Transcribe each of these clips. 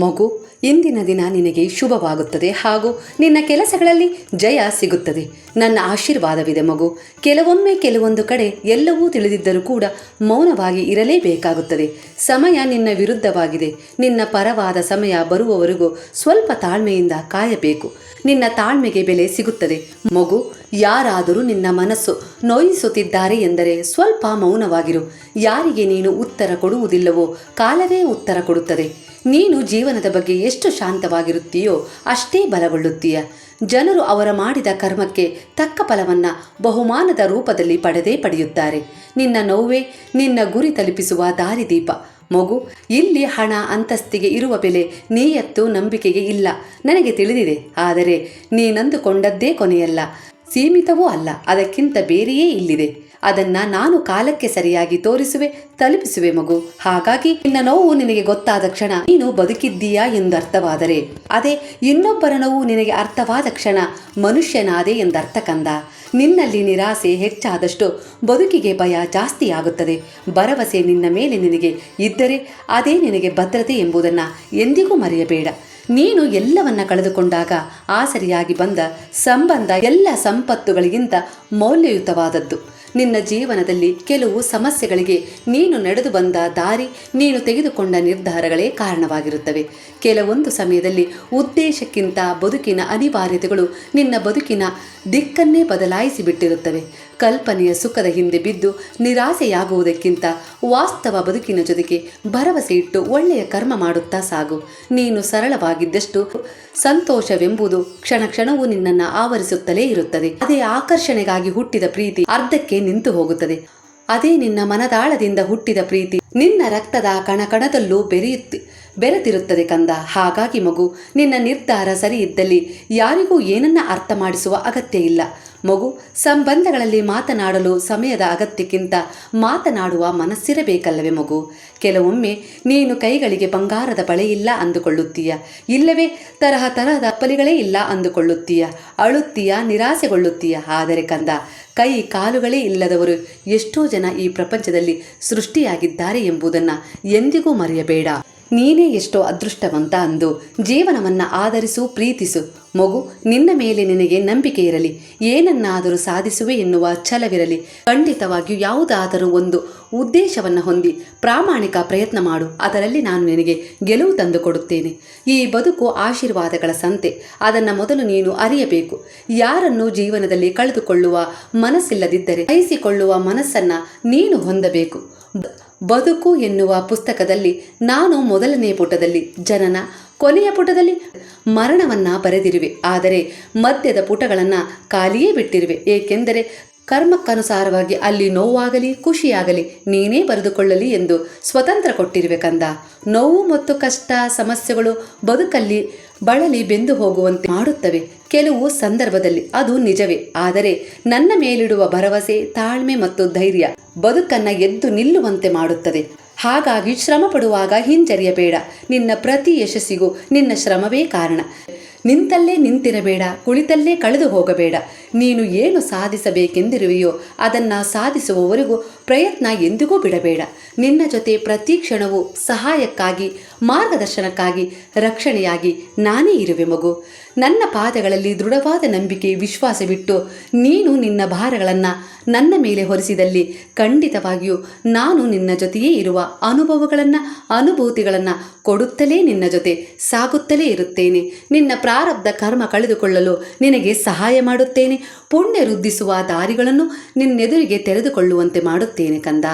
ಮಗು, ಇಂದಿನ ದಿನ ನಿನಗೆ ಶುಭವಾಗುತ್ತದೆ ಹಾಗೂ ನಿನ್ನ ಕೆಲಸಗಳಲ್ಲಿ ಜಯ ಸಿಗುತ್ತದೆ. ನನ್ನ ಆಶೀರ್ವಾದವಿದೆ ಮಗು. ಕೆಲವೊಮ್ಮೆ ಕೆಲವೊಂದು ಕಡೆ ಎಲ್ಲವೂ ತಿಳಿದಿದ್ದರೂ ಕೂಡ ಮೌನವಾಗಿ ಇರಲೇಬೇಕಾಗುತ್ತದೆ. ಸಮಯ ನಿನ್ನ ವಿರುದ್ಧವಾಗಿದೆ. ನಿನ್ನ ಪರವಾದ ಸಮಯ ಬರುವವರೆಗೂ ಸ್ವಲ್ಪ ತಾಳ್ಮೆಯಿಂದ ಕಾಯಬೇಕು. ನಿನ್ನ ತಾಳ್ಮೆಗೆ ಬೆಲೆ ಸಿಗುತ್ತದೆ. ಮಗು, ಯಾರಾದರೂ ನಿನ್ನ ಮನಸ್ಸು ನೋಯಿಸುತ್ತಿದ್ದಾರೆ ಎಂದರೆ ಸ್ವಲ್ಪ ಮೌನವಾಗಿರು. ಯಾರಿಗೆ ನೀನು ಉತ್ತರ ಕೊಡುವುದಿಲ್ಲವೋ ಕಾಲವೇ ಉತ್ತರ ಕೊಡುತ್ತದೆ. ನೀನು ಜೀವನದ ಬಗ್ಗೆ ಎಷ್ಟು ಶಾಂತವಾಗಿರುತ್ತೀಯೋ ಅಷ್ಟೇ ಬಲಗೊಳ್ಳುತ್ತೀಯ. ಜನರು ಅವರ ಮಾಡಿದ ಕರ್ಮಕ್ಕೆ ತಕ್ಕ ಫಲವನ್ನು ಬಹುಮಾನದ ರೂಪದಲ್ಲಿ ಪಡೆದೇ ಪಡೆಯುತ್ತಾರೆ. ನಿನ್ನ ನೋವೇ ನಿನ್ನ ಗುರಿ ತಲುಪಿಸುವ ದಾರಿದೀಪ. ಮಗು, ಇಲ್ಲಿ ಹಣ ಅಂತಸ್ತಿಗೆ ಇರುವ ಬೆಲೆ ನೀಯತ್ತು ನಂಬಿಕೆಗೆ ಇಲ್ಲ. ನನಗೆ ತಿಳಿದಿದೆ, ಆದರೆ ನೀನಂದುಕೊಂಡದ್ದೇ ಕೊನೆಯಲ್ಲ. ಸೀಮಿತವೂ ಅಲ್ಲ, ಅದಕ್ಕಿಂತ ಬೇರೆಯೇ ಇಲ್ಲಿದೆ. ಅದನ್ನ ನಾನು ಕಾಲಕ್ಕೆ ಸರಿಯಾಗಿ ತೋರಿಸುವೆ, ತಲುಪಿಸುವೆ ಮಗು. ಹಾಗಾಗಿ ನಿನ್ನ ನೋವು ನಿನಗೆ ಗೊತ್ತಾದ ಕ್ಷಣ ನೀನು ಬದುಕಿದ್ದೀಯಾ ಎಂದರ್ಥವಾದರೆ. ಅದೇ ಇನ್ನೊಬ್ಬರ ನೋವು ನಿನಗೆ ಅರ್ಥವಾದ ಕ್ಷಣ ಮನುಷ್ಯನಾದೆ ಎಂದರ್ಥ ಕಂದ. ನಿನ್ನಲ್ಲಿ ನಿರಾಸೆ ಹೆಚ್ಚಾದಷ್ಟು ಬದುಕಿಗೆ ಭಯ ಜಾಸ್ತಿಯಾಗುತ್ತದೆ. ಭರವಸೆ ನಿನ್ನ ಮೇಲೆ ನಿನಗೆ ಇದ್ದರೆ ಅದೇ ನಿನಗೆ ಭದ್ರತೆ ಎಂಬುದನ್ನು ಎಂದಿಗೂ ಮರೆಯಬೇಡ. ನೀನು ಎಲ್ಲವನ್ನ ಕಳೆದುಕೊಂಡಾಗ ಆಸರಿಯಾಗಿ ಬಂದ ಸಂಬಂಧ ಎಲ್ಲ ಸಂಪತ್ತುಗಳಿಗಿಂತ ಮೌಲ್ಯಯುತವಾದದ್ದು. ನಿನ್ನ ಜೀವನದಲ್ಲಿ ಕೆಲವು ಸಮಸ್ಯೆಗಳಿಗೆ ನೀನು ನಡೆದು ಬಂದ ದಾರಿ ನೀನು ತೆಗೆದುಕೊಂಡ ನಿರ್ಧಾರಗಳೇ ಕಾರಣವಾಗಿರುತ್ತವೆ. ಕೆಲವೊಂದು ಸಮಯದಲ್ಲಿ ಉದ್ದೇಶಕ್ಕಿಂತ ಬದುಕಿನ ಅನಿವಾರ್ಯತೆಗಳು ನಿನ್ನ ಬದುಕಿನ ದಿಕ್ಕನ್ನೇ ಬದಲಾಯಿಸಿ ಬಿಟ್ಟಿರುತ್ತವೆ ಕಲ್ಪನೆಯ ಸುಖದ ಹಿಂದೆ ಬಿದ್ದು ನಿರಾಸೆಯಾಗುವುದಕ್ಕಿಂತ ವಾಸ್ತವ ಬದುಕಿನ ಜೊತೆಗೆ ಭರವಸೆ ಇಟ್ಟು ಒಳ್ಳೆಯ ಕರ್ಮ ಮಾಡುತ್ತಾ ಸಾಗು. ನೀನು ಸರಳವಾಗಿದ್ದಷ್ಟು ಸಂತೋಷವೆಂಬುದು ಕ್ಷಣ ಕ್ಷಣವೂ ನಿನ್ನನ್ನು ಆವರಿಸುತ್ತಲೇ ಇರುತ್ತದೆ. ಅದೇ ಆಕರ್ಷಣೆಗಾಗಿ ಹುಟ್ಟಿದ ಪ್ರೀತಿ ಅರ್ಧಕ್ಕೆ ನಿಂತು ಹೋಗುತ್ತದೆ. ಅದೇ ನಿನ್ನ ಮನದಾಳದಿಂದ ಹುಟ್ಟಿದ ಪ್ರೀತಿ. ನಿನ್ನ ರಕ್ತದ ಕಣಕಣದಲ್ಲೂ ಬೆರೆಯುತ್ತಿ, ಬೆರೆತಿರುತ್ತದೆ ಕಂದ. ಹಾಗಾಗಿ ಮಗು, ನಿನ್ನ ನಿರ್ಧಾರ ಸರಿ ಇದ್ದಲ್ಲಿ ಯಾರಿಗೂ ಏನನ್ನ ಅರ್ಥ ಮಾಡಿಸುವ ಅಗತ್ಯ ಇಲ್ಲ. ಮಗು ಸಂಬಂಧಗಳಲ್ಲಿ ಮಾತನಾಡಲು ಸಮಯದ ಅಗತ್ಯಕ್ಕಿಂತ ಮಾತನಾಡುವ ಮನಸ್ಸಿರಬೇಕಲ್ಲವೇ ಮಗು? ಕೆಲವೊಮ್ಮೆ ನೀನು ಕೈಗಳಿಗೆ ಬಂಗಾರದ ಬಳೆ ಇಲ್ಲ ಅಂದುಕೊಳ್ಳುತ್ತೀಯ. ಇಲ್ಲವೇ ತರಹ ತರಹದ ಅಪ್ಪಲಿಗಳೇ ಇಲ್ಲ ಅಂದುಕೊಳ್ಳುತ್ತೀಯ. ಅಳುತ್ತೀಯ, ನಿರಾಸೆಗೊಳ್ಳುತ್ತೀಯ. ಆದರೆ ಕಂದ, ಕೈ ಕಾಲುಗಳೇ ಇಲ್ಲದವರು ಎಷ್ಟೋ ಜನ ಈ ಪ್ರಪಂಚದಲ್ಲಿ ಸೃಷ್ಟಿಯಾಗಿದ್ದಾರೆ ಎಂಬುದನ್ನು ಎಂದಿಗೂ ಮರೆಯಬೇಡ. ನೀನೇ ಎಷ್ಟೋ ಅದೃಷ್ಟವಂತ ಅಂದು ಜೀವನವನ್ನ ಆಧರಿಸು, ಪ್ರೀತಿಸು. ಮಗು, ನಿನ್ನ ಮೇಲೆ ನಿನಗೆ ನಂಬಿಕೆ ಇರಲಿ. ಏನನ್ನಾದರೂ ಸಾಧಿಸುವೆ ಎನ್ನುವ ಛಲವಿರಲಿ. ಖಂಡಿತವಾಗಿಯೂ ಯಾವುದಾದರೂ ಒಂದು ಉದ್ದೇಶವನ್ನು ಹೊಂದಿ ಪ್ರಾಮಾಣಿಕ ಪ್ರಯತ್ನ ಮಾಡು. ಅದರಲ್ಲಿ ನಾನು ನಿನಗೆ ಗೆಲುವು ತಂದುಕೊಡುತ್ತೇನೆ ಈ ಬದುಕು ಆಶೀರ್ವಾದಗಳ ಸಂತೆ. ಅದನ್ನು ಮೊದಲು ನೀನು ಅರಿಯಬೇಕು. ಯಾರನ್ನು ಜೀವನದಲ್ಲಿ ಕಳೆದುಕೊಳ್ಳುವ ಮನಸ್ಸಿಲ್ಲದಿದ್ದರೆ, ಸಹಿಸಿಕೊಳ್ಳುವ ಮನಸ್ಸನ್ನು ನೀನು ಹೊಂದಬೇಕು. ಬದುಕು ಎನ್ನುವ ಪುಸ್ತಕದಲ್ಲಿ ನಾನು ಮೊದಲನೇ ಪುಟದಲ್ಲಿ, ಜನನ ಕೊನೆಯ ಪುಟದಲ್ಲಿ ಮರಣವನ್ನ ಬರೆದಿರುವೆ. ಆದರೆ ಮಧ್ಯದ ಪುಟಗಳನ್ನು ಖಾಲಿಯೇ ಬಿಟ್ಟಿರುವೆ. ಏಕೆಂದರೆ ಕರ್ಮಕ್ಕನುಸಾರವಾಗಿ ಅಲ್ಲಿ ನೋವಾಗಲಿ, ಖುಷಿಯಾಗಲಿ ನೀನೇ ಬರೆದುಕೊಳ್ಳಲಿ ಎಂದು ಸ್ವತಂತ್ರ ಕೊಟ್ಟಿರುವೆ ಕಂದ. ನೋವು ಮತ್ತು ಕಷ್ಟ, ಸಮಸ್ಯೆಗಳು ಬದುಕಲ್ಲಿ ಬಳಲಿ ಬೆಂದು ಹೋಗುವಂತೆ ಮಾಡುತ್ತವೆ. ಕೆಲವು ಸಂದರ್ಭದಲ್ಲಿ ಅದು ನಿಜವೇ. ಆದರೆ ನನ್ನ ಮೇಲಿಡುವ ಭರವಸೆ, ತಾಳ್ಮೆ ಮತ್ತು ಧೈರ್ಯ ಬದುಕನ್ನ ಎದ್ದು ನಿಲ್ಲುವಂತೆ ಮಾಡುತ್ತದೆ. ಹಾಗಾಗಿ ಶ್ರಮ ಪಡುವಾಗ ಹಿಂಜರಿಯಬೇಡ. ನಿನ್ನ ಪ್ರತಿ ಯಶಸ್ಸಿಗೂ ನಿನ್ನ ಶ್ರಮವೇ ಕಾರಣ. ನಿಂತಲ್ಲೇ ನಿಂತಿರಬೇಡ ಕುಳಿತಲ್ಲೇ ಕಳೆದು ಹೋಗಬೇಡ. ನೀನು ಏನು ಸಾಧಿಸಬೇಕೆಂದಿರುವೆಯೋ ಅದನ್ನು ಸಾಧಿಸುವವರೆಗೂ ಪ್ರಯತ್ನ ಎಂದಿಗೂ ಬಿಡಬೇಡ. ನಿನ್ನ ಜೊತೆ ಪ್ರತಿ ಕ್ಷಣವೂ ಸಹಾಯಕ್ಕಾಗಿ, ಮಾರ್ಗದರ್ಶನಕ್ಕಾಗಿ, ರಕ್ಷಣೆಯಾಗಿ ನಾನೇ ಇರುವೆ ಮಗು. ನನ್ನ ಪಾದಗಳಲ್ಲಿ ದೃಢವಾದ ನಂಬಿಕೆ, ವಿಶ್ವಾಸವಿಟ್ಟು ನೀನು ನಿನ್ನ ಭಾರಗಳನ್ನು ನನ್ನ ಮೇಲೆ ಹೊರಿಸಿದಲ್ಲಿ ಖಂಡಿತವಾಗಿಯೂ ನಾನು ನಿನ್ನ ಜೊತೆಯೇ ಇರುವ ಅನುಭವಗಳನ್ನು, ಅನುಭೂತಿಗಳನ್ನು ಕೊಡುತ್ತಲೇ ನಿನ್ನ ಜೊತೆ ಸಾಗುತ್ತಲೇ ಇರುತ್ತೇನೆ. ನಿನ್ನ ಪ್ರಾರಬ್ಧ ಕರ್ಮ ಕಳೆದುಕೊಳ್ಳಲು ನಿನಗೆ ಸಹಾಯ ಮಾಡುತ್ತೇನೆ. ಪುಣ್ಯ ವೃದ್ಧಿಸುವ ದಾರಿಗಳನ್ನು ನಿನ್ನೆದುರಿಗೆ ತೆರೆದುಕೊಳ್ಳುವಂತೆ ಮಾಡುತ್ತೇನೆ ಕಂದ.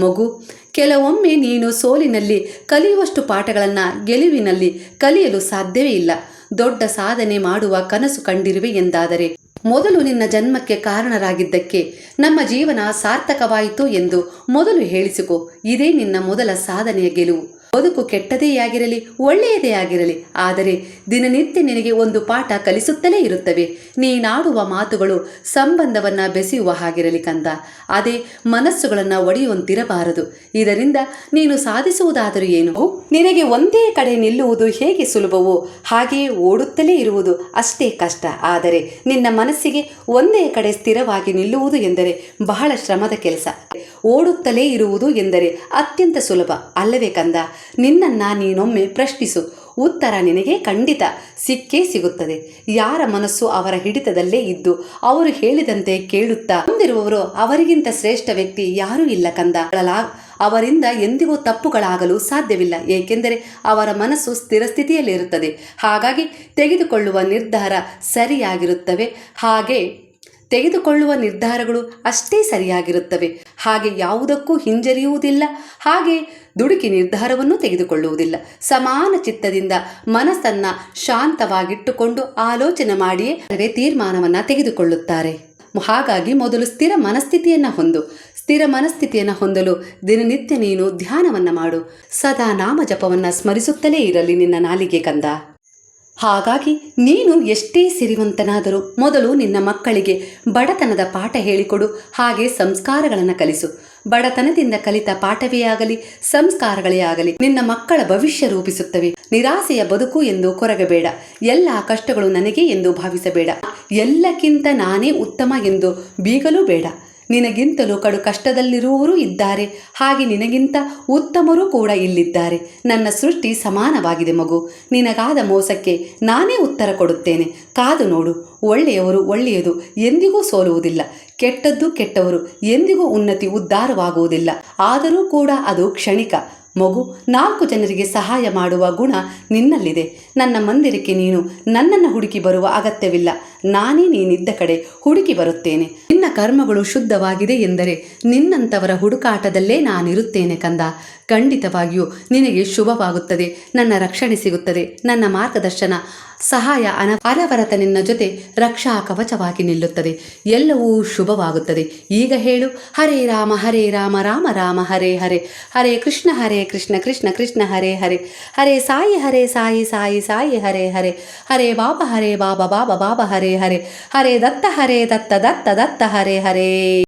ಮಗು, ಕೆಲವೊಮ್ಮೆ ನೀನು ಸೋಲಿನಲ್ಲಿ ಕಲಿಯುವಷ್ಟು ಪಾಠಗಳನ್ನು ಗೆಲುವಿನಲ್ಲಿ ಕಲಿಯಲು ಸಾಧ್ಯವೇ ಇಲ್ಲ. ದೊಡ್ಡ ಸಾಧನೆ ಮಾಡುವ ಕನಸು ಕಂಡಿರುವೆ ಎಂದಾದರೆ ಮೊದಲು ನಿನ್ನ ಜನ್ಮಕ್ಕೆ ಕಾರಣರಾಗಿದ್ದಕ್ಕೆ ನಮ್ಮ ಜೀವನ ಸಾರ್ಥಕವಾಯಿತು ಎಂದು ಮೊದಲು ಹೇಳಿಸಿಕೊ. ಇದೇ ನಿನ್ನ ಮೊದಲ ಸಾಧನೆಯ ಗೆಲುವು. ಬದುಕು ಕೆಟ್ಟದೇ ಆಗಿರಲಿ, ಒಳ್ಳೆಯದೇ ಆಗಿರಲಿ, ಆದರೆ ದಿನನಿತ್ಯ ನಿನಗೆ ಒಂದು ಪಾಠ ಕಲಿಸುತ್ತಲೇ ಇರುತ್ತವೆ. ನೀನಾಡುವ ಮಾತುಗಳು ಸಂಬಂಧವನ್ನು ಬೆಸೆಯುವ ಹಾಗಿರಲಿ ಕಂದ. ಅದೇ ಮನಸ್ಸುಗಳನ್ನು ಒಡೆಯುವಂತಿರಬಾರದು. ಇದರಿಂದ ನೀನು ಸಾಧಿಸುವುದಾದರೂ ಏನು? ನಿನಗೆ ಒಂದೇ ಕಡೆ ನಿಲ್ಲುವುದು ಹೇಗೆ ಸುಲಭವೋ, ಹಾಗೆಯೇ ಓಡುತ್ತಲೇ ಇರುವುದು ಅಷ್ಟೇ ಕಷ್ಟ. ಆದರೆ ನಿನ್ನ ಮನಸ್ಸಿಗೆ ಒಂದೇ ಕಡೆ ಸ್ಥಿರವಾಗಿ ನಿಲ್ಲುವುದು ಎಂದರೆ ಬಹಳ ಶ್ರಮದ ಕೆಲಸ. ಓಡುತ್ತಲೇ ಇರುವುದು ಎಂದರೆ ಅತ್ಯಂತ ಸುಲಭ. ಅಲ್ಲವೇ ಕಂದ? ನಿನ್ನನ್ನು ನೀನೊಮ್ಮೆ ಪ್ರಶ್ನಿಸು. ಉತ್ತರ ನಿನಗೆ ಖಂಡಿತ ಸಿಕ್ಕೇ ಸಿಗುತ್ತದೆ. ಯಾರ ಮನಸ್ಸು ಅವರ ಹಿಡಿತದಲ್ಲೇ ಇದ್ದು ಅವರು ಹೇಳಿದಂತೆ ಕೇಳುತ್ತಾ. ಹೊಂದಿರುವವರು ಅವರಿಗಿಂತ ಶ್ರೇಷ್ಠ ವ್ಯಕ್ತಿ ಯಾರೂ ಇಲ್ಲ ಕಂದ. ಅವರಿಂದ ಎಂದಿಗೂ ತಪ್ಪುಗಳಾಗಲು ಸಾಧ್ಯವಿಲ್ಲ. ಏಕೆಂದರೆ ಅವರ ಮನಸ್ಸು ಸ್ಥಿರ ಸ್ಥಿತಿಯಲ್ಲಿರುತ್ತದೆ. ಹಾಗಾಗಿ ತೆಗೆದುಕೊಳ್ಳುವ ನಿರ್ಧಾರ ಸರಿಯಾಗಿರುತ್ತವೆ. ಹಾಗೆ ತೆಗೆದುಕೊಳ್ಳುವ ನಿರ್ಧಾರಗಳು ಅಷ್ಟೇ ಸರಿಯಾಗಿರುತ್ತವೆ. ಹಾಗೆ ಯಾವುದಕ್ಕೂ ಹಿಂಜರಿಯುವುದಿಲ್ಲ. ಹಾಗೆ ದುಡುಕಿ ನಿರ್ಧಾರವನ್ನು ತೆಗೆದುಕೊಳ್ಳುವುದಿಲ್ಲ. ಸಮಾನ ಚಿತ್ತದಿಂದ ಮನಸ್ಸನ್ನ ಶಾಂತವಾಗಿಟ್ಟುಕೊಂಡು ಆಲೋಚನೆ ಮಾಡಿಯೇ ತೀರ್ಮಾನವನ್ನು ತೆಗೆದುಕೊಳ್ಳುತ್ತಾರೆ. ಹಾಗಾಗಿ ಮೊದಲು ಸ್ಥಿರ ಮನಸ್ಥಿತಿಯನ್ನು ಹೊಂದು, ಸ್ಥಿರ ಮನಸ್ಥಿತಿಯನ್ನು ಹೊಂದಲು ದಿನನಿತ್ಯ ನೀನು ಧ್ಯಾನವನ್ನು ಮಾಡು. ಸದಾ ನಾಮ ಜಪವನ್ನು ಸ್ಮರಿಸುತ್ತಲೇ ಇರಲಿ ನಿನ್ನ ನಾಲಿಗೆ ಕಂದ. ಹಾಗಾಗಿ ನೀನು ಎಷ್ಟೇ ಸಿರಿವಂತನಾದರೂ ಮೊದಲು ನಿನ್ನ ಮಕ್ಕಳಿಗೆ ಬಡತನದ ಪಾಠ ಹೇಳಿಕೊಡು, ಹಾಗೆ ಸಂಸ್ಕಾರಗಳನ್ನು ಕಲಿಸು. ಬಡತನದಿಂದ ಕಲಿತ ಪಾಠವೇ ಆಗಲಿ, ಸಂಸ್ಕಾರಗಳೇ ಆಗಲಿ, ನಿನ್ನ ಮಕ್ಕಳ ಭವಿಷ್ಯ ರೂಪಿಸುತ್ತವೆ. ನಿರಾಸೆಯ ಬದುಕು ಎಂದು ಕೊರಗಬೇಡ, ಎಲ್ಲ ಕಷ್ಟಗಳು ನನಗೆ ಎಂದು ಭಾವಿಸಬೇಡ. ಎಲ್ಲಕ್ಕಿಂತ ನಾನೇ ಉತ್ತಮ ಎಂದು ಬೀಗಲೂ ಬೇಡ. ನಿನಗಿಂತಲೂ ಕಡು ಕಷ್ಟದಲ್ಲಿರುವವರೂ ಇದ್ದಾರೆ. ಹಾಗೆ ನಿನಗಿಂತ ಉತ್ತಮರೂ ಕೂಡ ಇಲ್ಲಿದ್ದಾರೆ. ನನ್ನ ಸೃಷ್ಟಿ ಸಮಾನವಾಗಿದೆ ಮಗು. ನಿನಗಾದ ಮೋಸಕ್ಕೆ ನಾನೇ ಉತ್ತರ ಕೊಡುತ್ತೇನೆ. ಕಾದು ನೋಡು, ಒಳ್ಳೆಯವರು ಒಳ್ಳೆಯದು ಎಂದಿಗೂ ಸೋಲುವುದಿಲ್ಲ. ಕೆಟ್ಟದ್ದು ಕೆಟ್ಟವರು ಎಂದಿಗೂ ಉನ್ನತಿ ಉದ್ಧಾರವಾಗುವುದಿಲ್ಲ. ಆದರೂ ಕೂಡ ಅದು ಕ್ಷಣಿಕ. ಮಗು, ನಾಲ್ಕು ಜನರಿಗೆ ಸಹಾಯ ಮಾಡುವ ಗುಣ ನಿನ್ನಲ್ಲಿದೆ. ನನ್ನ ಮಂದಿರಕ್ಕೆ ನೀನು ನನ್ನನ್ನು ಹುಡುಕಿ ಬರುವ ಅಗತ್ಯವಿಲ್ಲ. ನಾನೇ ನೀನಿದ್ದ ಕಡೆ ಹುಡುಕಿ ಬರುತ್ತೇನೆ. ಕರ್ಮಗಳು ಶುದ್ಧವಾಗಿದೆ ಎಂದರೆ ನಿನ್ನಂಥವರ ಹುಡುಕಾಟದಲ್ಲೇ ನಾನಿರುತ್ತೇನೆ ಕಂದ. ಖಂಡಿತವಾಗಿಯೂ ನಿನಗೆ ಶುಭವಾಗುತ್ತದೆ. ನನ್ನ ರಕ್ಷಣೆ ಸಿಗುತ್ತದೆ. ನನ್ನ ಮಾರ್ಗದರ್ಶನ ಸಹಾಯ ಅನ ಅನವರತ ನಿನ್ನ ಜೊತೆ ರಕ್ಷಾ ಕವಚವಾಗಿ ನಿಲ್ಲುತ್ತದೆ. ಎಲ್ಲವೂ ಶುಭವಾಗುತ್ತದೆ. ಈಗ ಹೇಳು, ಹರೇ ರಾಮ ಹರೇ ರಾಮ ರಾಮ ರಾಮ, ಹರೇ ಹರೇ. ಹರೇ ಕೃಷ್ಣ ಹರೇ ಕೃಷ್ಣ ಕೃಷ್ಣ ಕೃಷ್ಣ, ಹರೇ ಹರೇ. ಹರೇ ಸಾಯಿ ಹರೇ ಸಾಯಿ ಸಾಯಿ ಸಾಯಿ, ಹರೇ ಹರೇ. ಹರೇ ಬಾಬಾ ಹರೇ ಬಾಬಾ ಬಾಬಾ ಬಾಬಾ, ಹರೇ ಹರೇ. ಹರೇ ದತ್ತ ಹರೇ ದತ್ತ ದತ್ತ ದತ್ತ, ಹರೇ ಹರೇ.